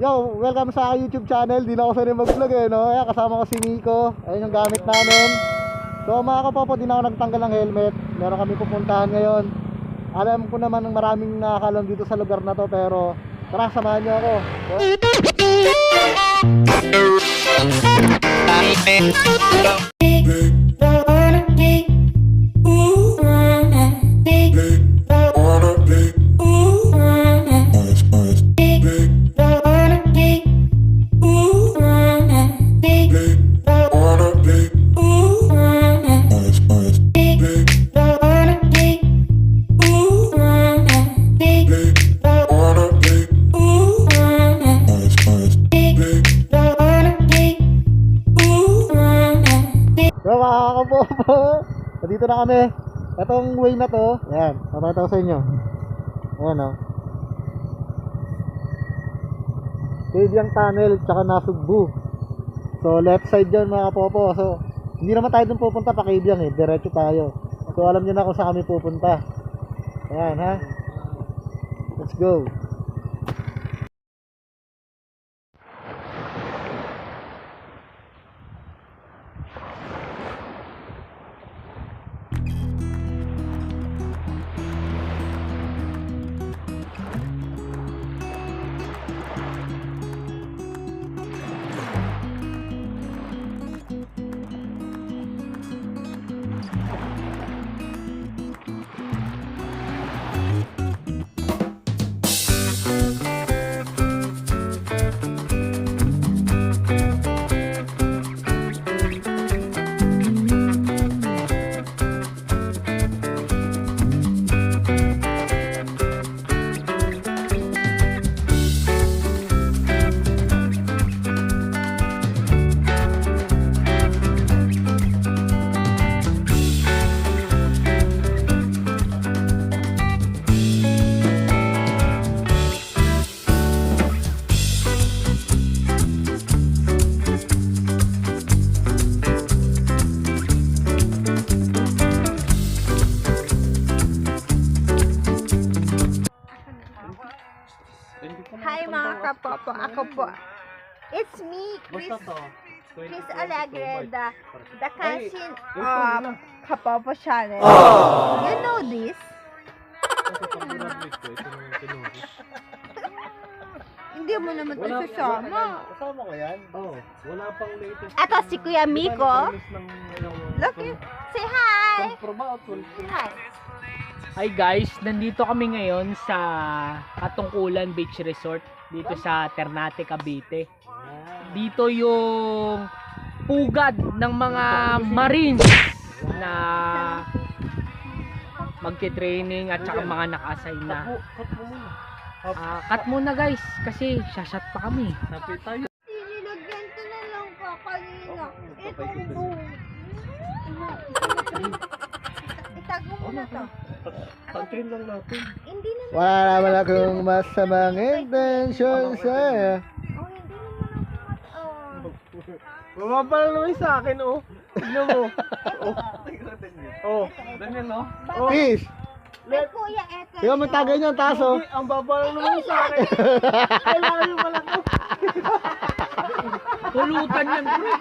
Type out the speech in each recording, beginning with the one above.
Yo, welcome sa YouTube channel. Di na ako sanay mag-vlog eh, no? Ayan, kasama ko si Nico. Ayun yung gamit namin. So mga kapopo, di na ako nagtanggal ng helmet. Meron kami pupuntahan ngayon. Alam ko naman ng maraming nakakalam dito sa lugar na to, pero tara, samahan niyo ako. So, dito na kami. Itong way na to, ayan, papakita ko sa inyo. Ayan o. Kabyang Tunnel, tsaka Nasugbu. So left side dyan mga kapopo. So hindi naman tayo dun pupunta pa Kabyang eh, diretso tayo. So alam niyo na kung saan kami pupunta. Ayan ha. Let's go. Po. It's me, Chris, to. Chris Alegre, the, the cousin of Kapopo Channel. You know this? Hindi mo naman ito sasama. Kasama ko yan? Oo. wala pang latest. Ito si Kuya Miko. Look, say hi! Say hi. Hi guys, nandito kami ngayon sa Katungkulan Beach Resort dito sa Ternate, Cavite. Dito yung pugad ng mga Marines na magte-training at saka mga naka-assign na. Ah, cut muna guys kasi shashat pa kami. Nilagyan ko na lang pa kanina. Ito. Itago mo na to. Pantin lang natin. Hindi naman. Wala naman akong masamang intention sa'yo. Oh, hindi naman ako. Oh. Bumabala naman sa akin, oh. Tignan mo. oh. Oh. Ganyan, no? Peace! Ay, kuya, eto. Ikaw magtagay niyo ang taso. Ang babala naman sa akin. Kailangan yung malaki. Pulutan yan bro.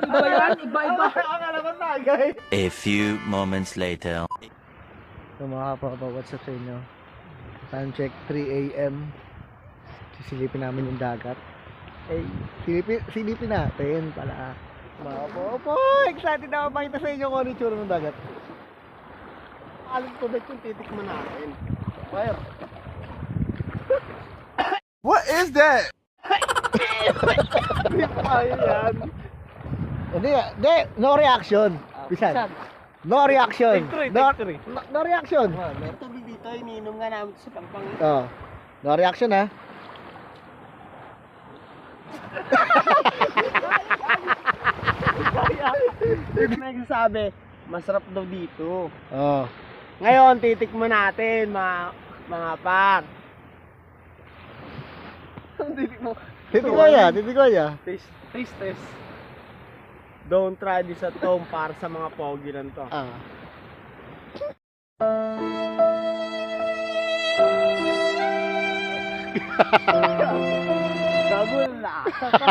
Iba yan, iba-iba. Tagay. A few moments later. So mga kapapa, what's up sa inyo? Time check 3 a.m. Sisilipin namin yung dagat. Eh, silipin, silipin natin pala. Mga kapapa, excited na ako makita sa inyo kung ano yung tsura ng dagat. Alam ko bet yung titikman natin. Fire. What is that? Hindi pa yan. Hindi, no reaction. Bisan. No reaction. Take three, No, three. no, no reaction. May tubig dito, iniinom nga namin sa pangpang. Oh. No reaction ha. May nagsasabi, masarap daw dito. Oh. Ngayon, titikman natin, mga, mga par. Ang titik mo. Titigoy ya, titigoy ya. Taste, taste test. Don't try this at home para sa mga pogi lang to. Ah. lasa pa.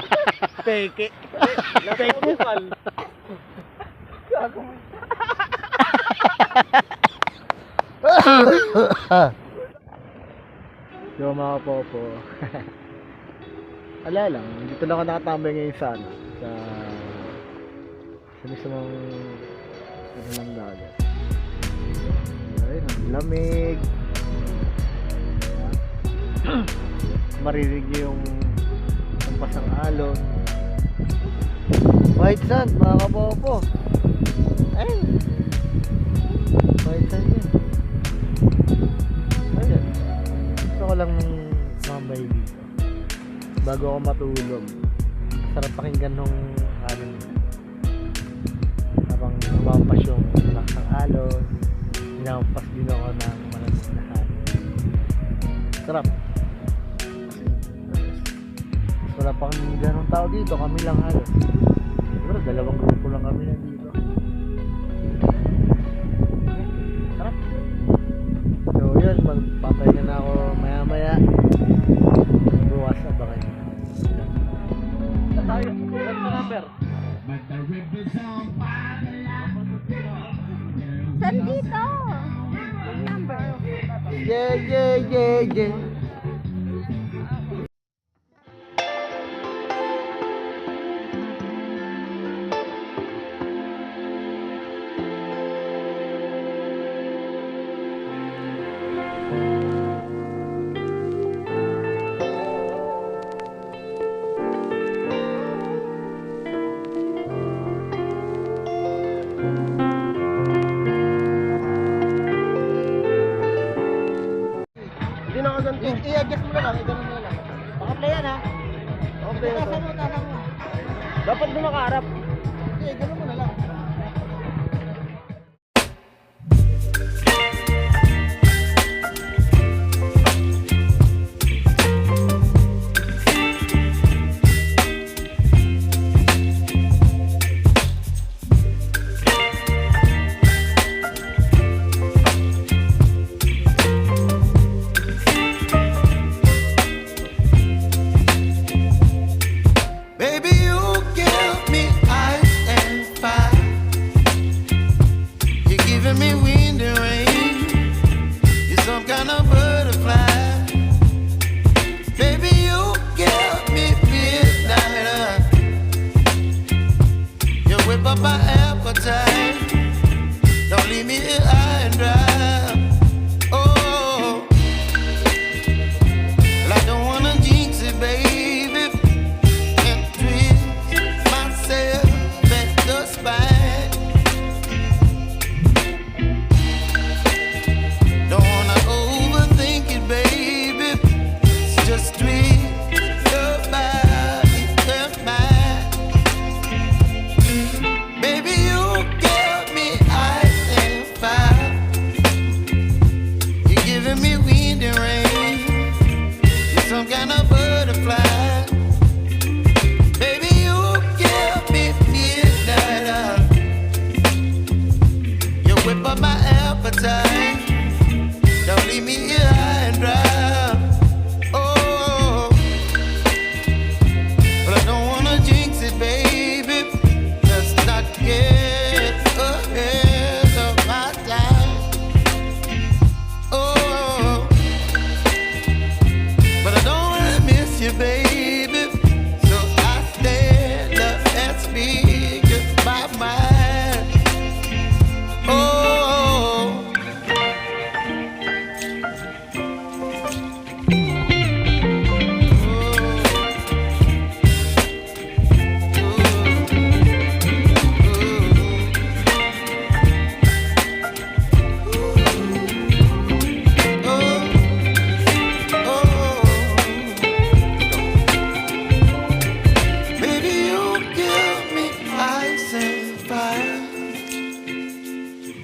Peke. Peke. Yo mga popo. Ala lang, dito lang ako nakatambay ngayon sa ano, sa sa mismong ano ng dagat. Ayun, ang lamig. Maririnig yung ampas ng alon. White sand, mga kapopo. Ayun. White sand yan. Ayun. Gusto ko lang mamay dito. Bago ako matulog. Sarap pakinggan nung lumampas yung anak ng alon. Hinampas din ako ng malamig na hangin. Sarap. Mas wala pang ganong tao dito. Kami lang halos. Siguro dalawang grupo lang kami nandito. Sarap. So yun, magpapahinga na ako maya maya. Bukas abangan nyo. Tayo. Ganda number. Saan dito? Yung number. Yeah, yeah, yeah, yeah. Hindi na kaganto. I-adjust mo na lang, i-ganun mo na lang. Baka play yan ha. Okay mo, mo. Dapat doon nakaharap. Hindi, ganun me wind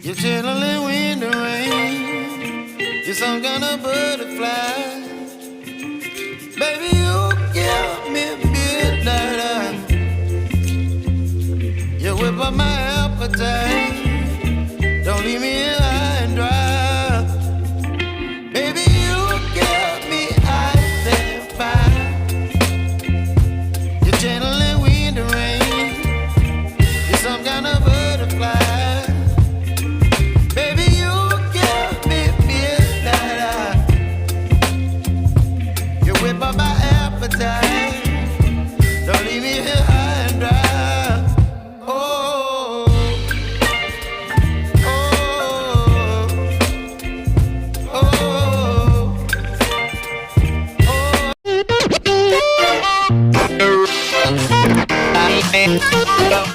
You're chilling wind and rain. You're some kind of butterfly. Baby, you give me midnight. You whip up my appetite. appetite. Don't leave me here.